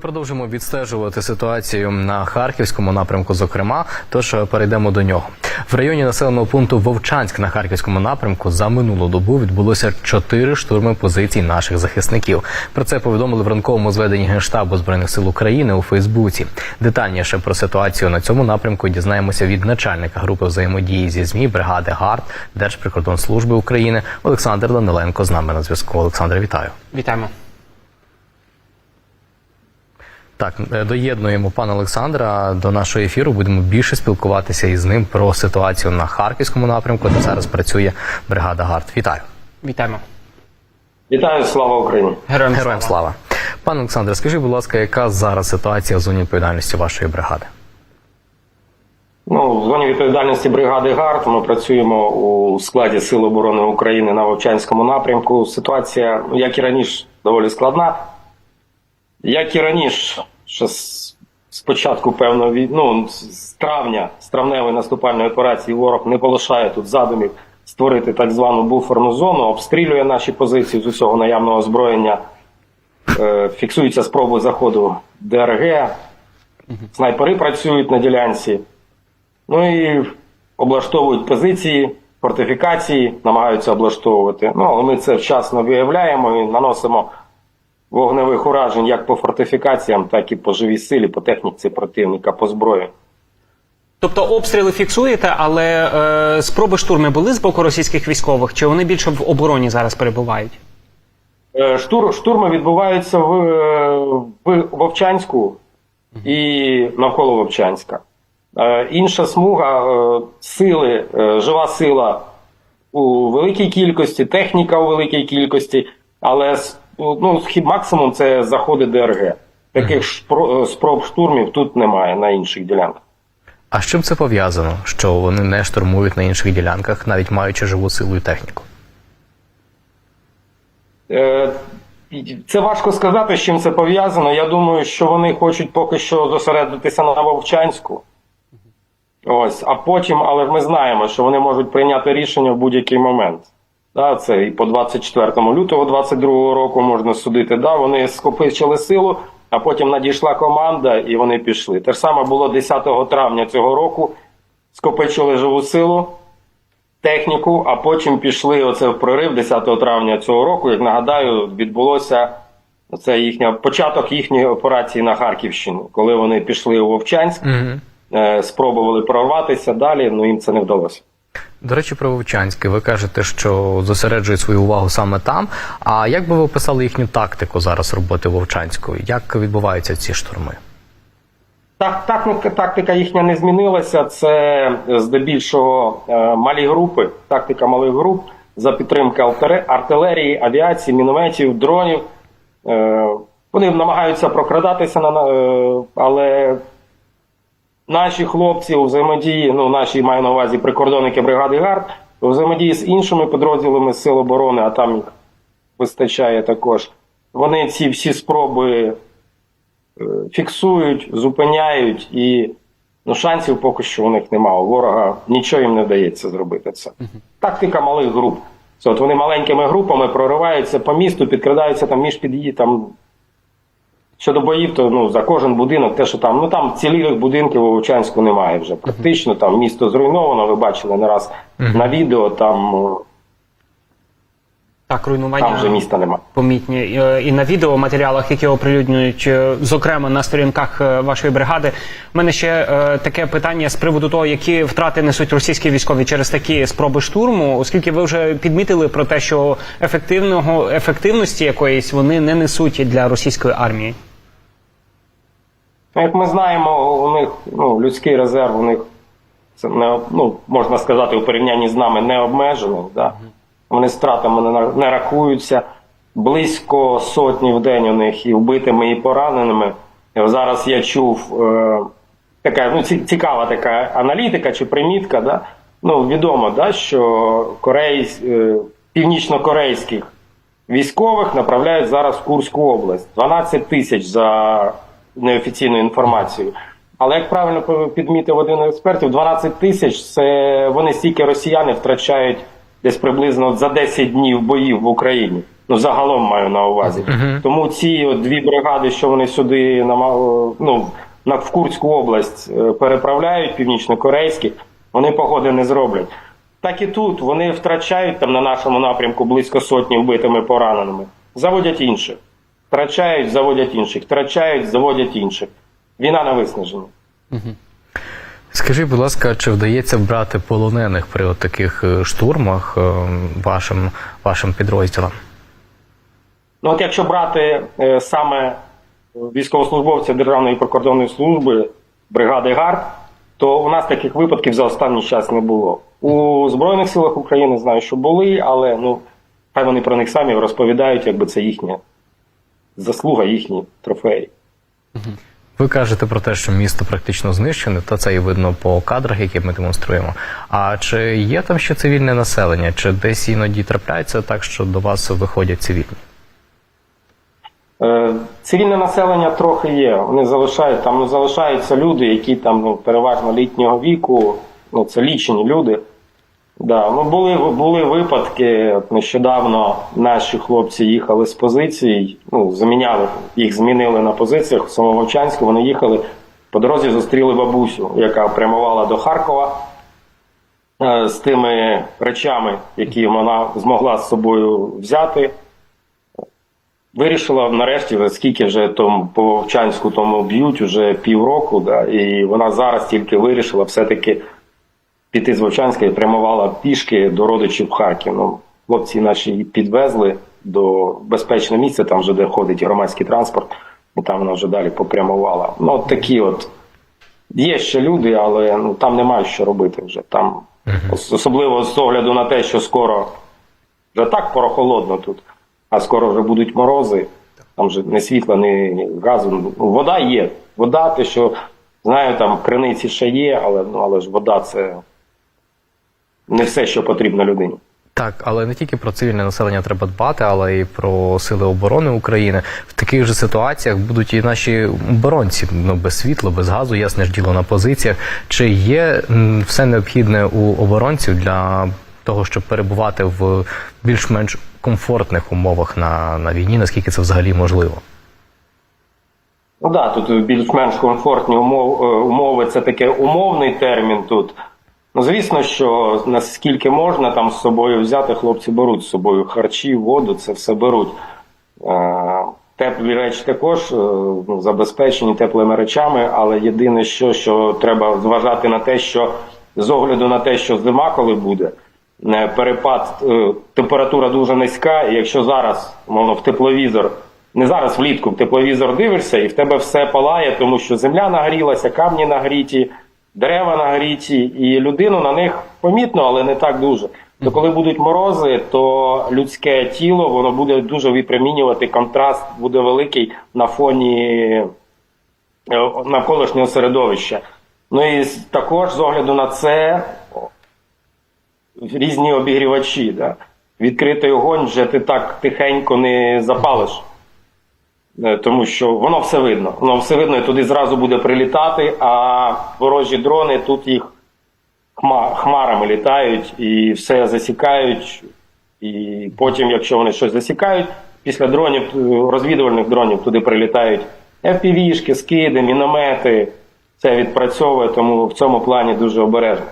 Продовжимо відстежувати ситуацію на харківському напрямку. Зокрема, тож е, перейдемо до нього. В районі населеного пункту Вовчанськ на харківському напрямку за минулу добу відбулося чотири штурми позицій наших захисників. Про це повідомили в ранковому зведенні генштабу збройних сил України у Фейсбуці. Детальніше про ситуацію на цьому напрямку дізнаємося від начальника групи взаємодії зі змі бригади ГАРД Держприкордонслужби України Олександр Даниленко. З нами на зв'язку. Олександр, вітаю. Вітаємо. Так, е, доєднуємо пана Олександра до нашого ефіру. Будемо більше спілкуватися із ним про ситуацію на харківському напрямку, де зараз працює бригада ГАРД. Вітаю, Вітаємо. Вітаю, слава Україні! Героям, героям слава. Пане Олександре, скажіть, будь ласка, яка зараз ситуація в зоні відповідальності вашої бригади? Ну, в зоні відповідальності бригади ГАРД ми працюємо у складі Сил оборони України на Вовчанському напрямку. Ситуація, ну, як і раніше, доволі складна. Як і раніше, ще з, з початку певно, від, ну, з травня, з травневої наступальної операції ворог не полишає тут задумів створити так звану буферну зону, обстрілює наші позиції з усього наявного озброєння. Е, фіксуються спроби заходу ДРГ, снайпери працюють на ділянці. Ну і облаштовують позиції, фортифікації, намагаються облаштовувати. Ну, але ми це вчасно виявляємо і наносимо вогневих уражень як по фортифікаціям, так і по живій силі, по техніці противника, по зброї. Тобто обстріли фіксуєте, але е, спроби штурми були з боку російських військових, чи вони більше в обороні зараз перебувають? Е, Штур, штурми відбуваються в, е, в Вовчанську і навколо Вовчанська. Е, Інша смуга е, сили, е, жива сила у великій кількості, техніка у великій кількості, але ну, хіб максимум це заходи ДРГ. Таких е, спроб штурмів тут немає на інших ділянках. А з чим це пов'язано, що вони не штурмують на інших ділянках, навіть маючи живу силу і техніку? Е, Це важко сказати, з чим це пов'язано. Я думаю, що вони хочуть поки що зосередитися на Вовчанську. Ось, а потім, але ми знаємо, що вони можуть прийняти рішення в будь-який момент. Да, це і по 24 лютого 22 року можна судити. Да, вони скопичили силу, а потім надійшла команда і вони пішли. Те ж саме було 10 травня цього року. Скопичили живу силу, техніку, а потім пішли оце в прорив 10 травня цього року. Як нагадаю, відбулося це їхня початок їхньої операції на Харківщину, коли вони пішли у Вовчанськ, Угу. спробували прорватися далі, ну їм це не вдалося. До речі, про Вовчанське. Ви кажете, що зосереджують свою увагу саме там. А як би ви описали їхню тактику зараз роботи Вовчанську? Як відбуваються ці штурми? Так, тактика, тактика їхня не змінилася. Це е, здебільшого е, малі групи, тактика малих груп за підтримки артилерії, авіації, мінометів, дронів. Е, Вони намагаються прокрадатися на але наші хлопці у взаємодії, ну наші маю на увазі прикордонники бригади ГАРД, у взаємодії з іншими підрозділами Сил оборони, а там їх вистачає також. Вони ці всі спроби е, фіксують, зупиняють, і ну, шансів поки що у них немає. У ворога нічого їм не вдається зробити це. Тактика малих груп. Це от вони маленькими групами прориваються по місту, підкрадаються там між під'ї там. Щодо боїв, то ну, за кожен будинок, те, що там, ну там цілих будинків у Вовчанську немає вже. Практично там місто зруйновано, ви бачили не раз на відео, там, е, Так, руйнування там вже міста немає. помітні Е, і на відеоматеріалах, які оприлюднюють, е, зокрема на сторінках вашої бригади. У мене ще е, таке питання з приводу того, які втрати несуть російські військові через такі спроби штурму, оскільки ви вже підмітили про те, що ефективного ефективності якоїсь вони не несуть для російської армії. Ну, Як ми знаємо, у них ну, людський резерв у них це не ну, можна сказати у порівнянні з нами не обмежений. Да? Вони з втратами не, не рахуються. Близько сотні в день у них і вбитими, і пораненими. Зараз я чув е, така ну, цікава така аналітика чи примітка. Да? Ну, відомо, да, що корейсь, е, північно-корейських військових направляють зараз в Курську область. 12 тисяч за неофіційною інформацією. Але як правильно підмітив один експертів, 12 тисяч це вони стільки росіяни втрачають десь приблизно за 10 днів боїв в Україні. Ну, загалом маю на увазі. Тому ці от дві бригади, що вони сюди нама- ну, на в Курську область е, переправляють, північно-корейські, вони погоди не зроблять. Так і тут вони втрачають там на нашому напрямку близько сотні вбитими пораненими. Заводять інших. Втрачають, заводять інших, втрачають, заводять інших. Війна на виснаження. Скажіть, будь ласка, чи вдається брати полонених при от таких е, штурмах е, вашим, вашим підрозділам? Ну, от якщо брати е, саме військовослужбовця Державної прикордонної служби бригади ГАРД, то у нас таких випадків за останній час не було. У Збройних силах України знаю, що були, але ну хай вони про них самі розповідають, якби це їхня заслуга, їхні трофеї. Ви кажете про те, що місто практично знищене, то це і видно по кадрах, які ми демонструємо. А чи є там ще цивільне населення? Чи десь іноді трапляється так, що до вас виходять цивільні? Е, Цивільне населення трохи є. Вони залишають там, ну залишаються люди, які там ну, переважно літнього віку. Ну це лічені люди. Да, ну були були випадки. От нещодавно наші хлопці їхали з позицій. Ну заміняли їх, змінили на позиціях в Самововчанську. Вони їхали по дорозі, зустріли бабусю, яка прямувала до Харкова е, з тими речами, які вона змогла з собою взяти. Вирішила нарешті, скільки вже тому по Вовчанську тому б'ють, вже півроку, да, і вона зараз тільки вирішила все-таки піти з Вовчанська і прямувала пішки до родичів Харків. Ну, хлопці наші її підвезли до безпечного місця, там вже де ходить громадський транспорт, і там вона вже далі попрямувала. Ну, от такі от є ще люди, але ну, там немає що робити вже. Там, особливо з огляду на те, що скоро вже так прохолодно тут, а скоро вже будуть морози. Там вже не світла, ні газу. Вода є. Вода, те, що знаю, там криниці ще є, але, ну, але ж вода це не все, що потрібно людині. Так, але не тільки про цивільне населення треба дбати, але й про сили оборони України. В таких же ситуаціях будуть і наші оборонці ну, без світла, без газу, ясне ж діло на позиціях. Чи є все необхідне у оборонців для того, щоб перебувати в більш-менш комфортних умовах на, на війні? Наскільки це взагалі можливо? Ну да, тут більш-менш комфортні умов, е, умови це таке умовний термін тут. Ну, звісно, що наскільки можна там з собою взяти, хлопці беруть з собою харчі, воду, це все беруть. Е, Теплі речі також е, ну, забезпечені теплими речами, але єдине, що, що треба зважати на те, що з огляду на те, що зима коли буде, е, перепад, температура дуже низька, і якщо зараз мовно, в тепловізор, не зараз влітку в тепловізор дивишся, і в тебе все палає, тому що земля нагрілася, камні нагріті, дерева нагріті, і людину на них помітно, але не так дуже. То коли будуть морози, то людське тіло воно буде дуже випромінювати, контраст буде великий на фоні е, навколишнього середовища. Ну і також з огляду на це різні обігрівачі. Да. Відкритий огонь вже ти так тихенько не запалиш. Е, Тому що воно все видно. Воно все видно, і туди зразу буде прилітати, а ворожі дрони тут їх хмарами літають і все засікають. І потім, якщо вони щось засікають, після дронів, е, розвідувальних дронів туди прилітають FPV-шки, скиди, міномети. Це відпрацьовує, тому в цьому плані дуже обережно.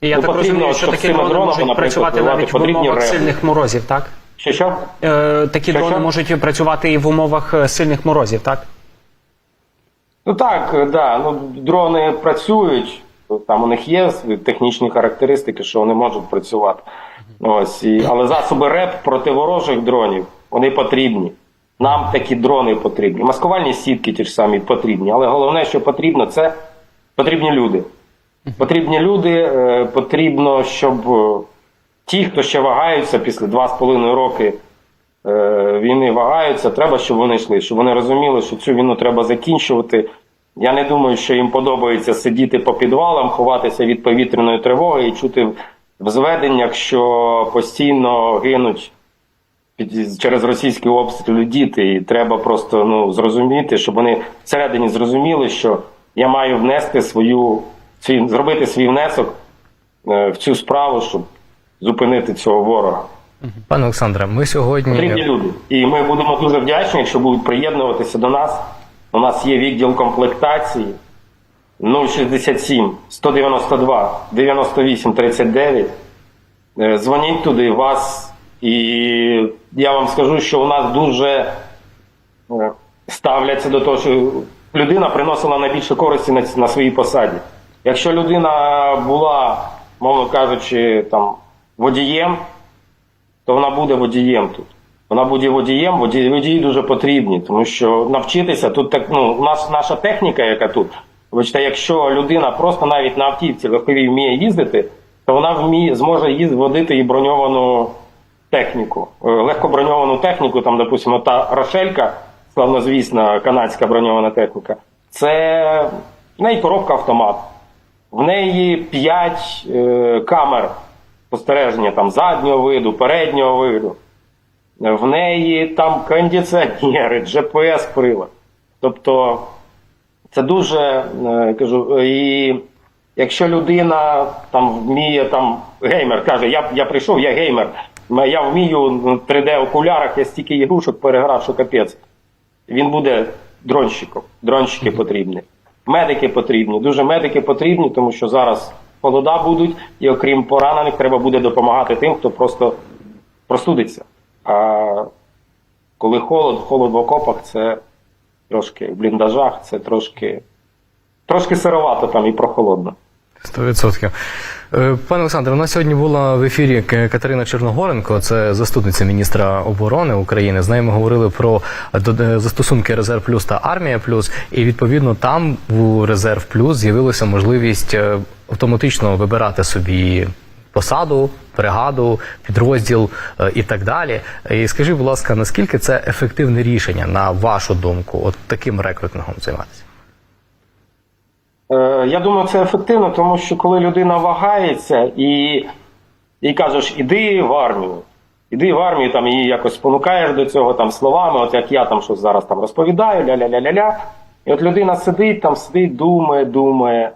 І я Ну, так потрібно, розумію, що такі дрони можуть працювати навіть в умовах сильних морозів, так? Що що? Е, такі Що, дрони що? можуть працювати і в умовах е, сильних морозів, так? Ну так, да. Ну, дрони працюють, там у них є технічні характеристики, що вони можуть працювати. Ось, і, але засоби РЕП проти ворожих дронів вони потрібні. Нам такі дрони потрібні. Маскувальні сітки ті ж самі потрібні. Але головне, що потрібно, це потрібні люди. Потрібні люди, е, потрібно, щоб е, ті, хто ще вагаються після 2,5 роки е, війни вагаються, треба, щоб вони йшли, щоб вони розуміли, що цю війну треба закінчувати. Я не думаю, що їм подобається сидіти по підвалам, ховатися від повітряної тривоги і чути в зведеннях, що постійно гинуть під, через російські обстріли діти. І треба просто ну, зрозуміти, щоб вони всередині зрозуміли, що я маю внести свою, свій, зробити свій внесок е, в цю справу, щоб зупинити цього ворога. Пане Олександре, ми Потрібні сьогодні люди. І ми будемо дуже вдячні, якщо будуть приєднуватися до нас. У нас є відділ комплектації 067 192 98 39. Е, Дзвоніть туди вас, і я вам скажу, що у нас дуже е, ставляться до того, що людина приносила найбільше користі на, на своїй посаді. Якщо людина була, мовно кажучи, там водієм, то вона буде водієм тут. Вона буде водієм, водії, водії дуже потрібні, тому що навчитися тут так, ну, нас наша техніка, яка тут. Вибачте, якщо людина просто навіть на автівці легковій вміє їздити, то вона вміє, зможе їздити, водити і броньовану техніку. Е, Легко броньовану техніку, там, допустимо, та Рошелька, славнозвісна канадська броньована техніка, це в неї коробка автомат. В неї 5 е, камер спостереження там заднього виду, переднього виду. В неї там кондиціонери, GPS прилад. Тобто це дуже е, кажу, і якщо людина там вміє там геймер каже, я, я прийшов, я геймер, я вмію в 3D окулярах, я стільки ігрушок переграв, що капець. Він буде дронщиком. Дронщики потрібні. Медики потрібні. Дуже медики потрібні, тому що зараз холода будуть, і окрім поранених, треба буде допомагати тим, хто просто простудиться. А коли холод, холод в окопах, це трошки в бліндажах, це трошки, трошки сировато там і прохолодно. 100%. Е, Пане Олександре, у нас сьогодні була в ефірі Катерина Чорногоренко, це заступниця міністра оборони України. З нею ми говорили про е, застосунки Резерв Плюс та Армія Плюс. І відповідно там у Резерв Плюс з'явилася можливість е, автоматично вибирати собі посаду, бригаду, підрозділ і так далі. І скажіть, будь ласка, наскільки це ефективне рішення, на вашу думку, от таким рекрутингом займатися? Е, я думаю, це ефективно, тому що коли людина вагається і, і кажеш, іди в армію, іди в армію, там її якось спонукаєш до цього там словами, от як я там щось зараз там розповідаю, ля-ля-ля-ля-ля. І от людина сидить там, сидить, думає, думає,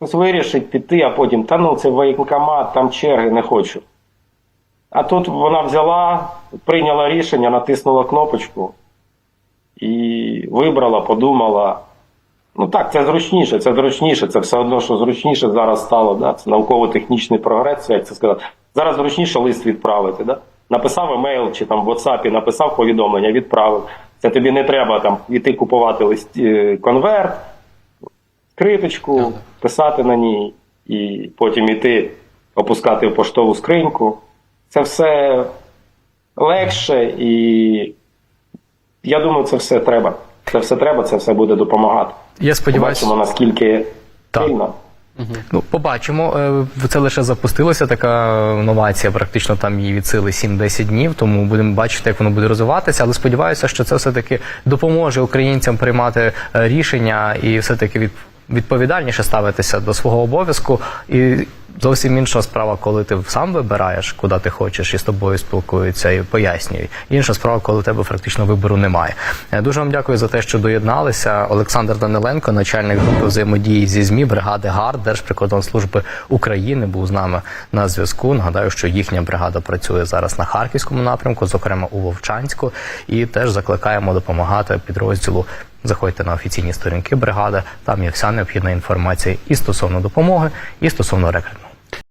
ось вирішить піти, а потім, та ну це воєнкомат, там черги, не хочу. А тут вона взяла, прийняла рішення, натиснула кнопочку і вибрала, подумала. Ну так, це зручніше, це зручніше, це все одно, що зручніше зараз стало, да? це науково-технічний прогрес, як це сказати. Зараз зручніше лист відправити. Да? Написав емейл чи там в WhatsApp, написав повідомлення, відправив. Це тобі не треба там іти купувати лист, е, конверт, криточку, писати на ній і потім іти опускати в поштову скриньку. Це все легше і я думаю, це все треба. Це все треба, це все буде допомагати. Я сподіваюся. Побачимо, наскільки Так. сильно. Ну, побачимо. Е, Це лише запустилася така новація, практично там її від сили 7-10 днів, тому будемо бачити, як воно буде розвиватися. Але сподіваюся, що це все-таки допоможе українцям приймати е, рішення і все-таки відповідальніше ставитися до свого обов'язку. І зовсім інша справа, коли ти сам вибираєш, куди ти хочеш, і з тобою спілкуються і пояснюють. Інша справа, коли тебе практично вибору немає. Е, Дуже вам дякую за те, що доєдналися. Олександр Даниленко, начальник групи взаємодії зі ЗМІ бригади ГАРД Держприкордонслужби України, був з нами на зв'язку. Нагадаю, що їхня бригада працює зараз на харківському напрямку, зокрема у Вовчанську, і теж закликаємо допомагати підрозділу. Заходьте на офіційні сторінки бригади. Там є вся необхідна інформація і стосовно допомоги, і стосовно рекрутингу.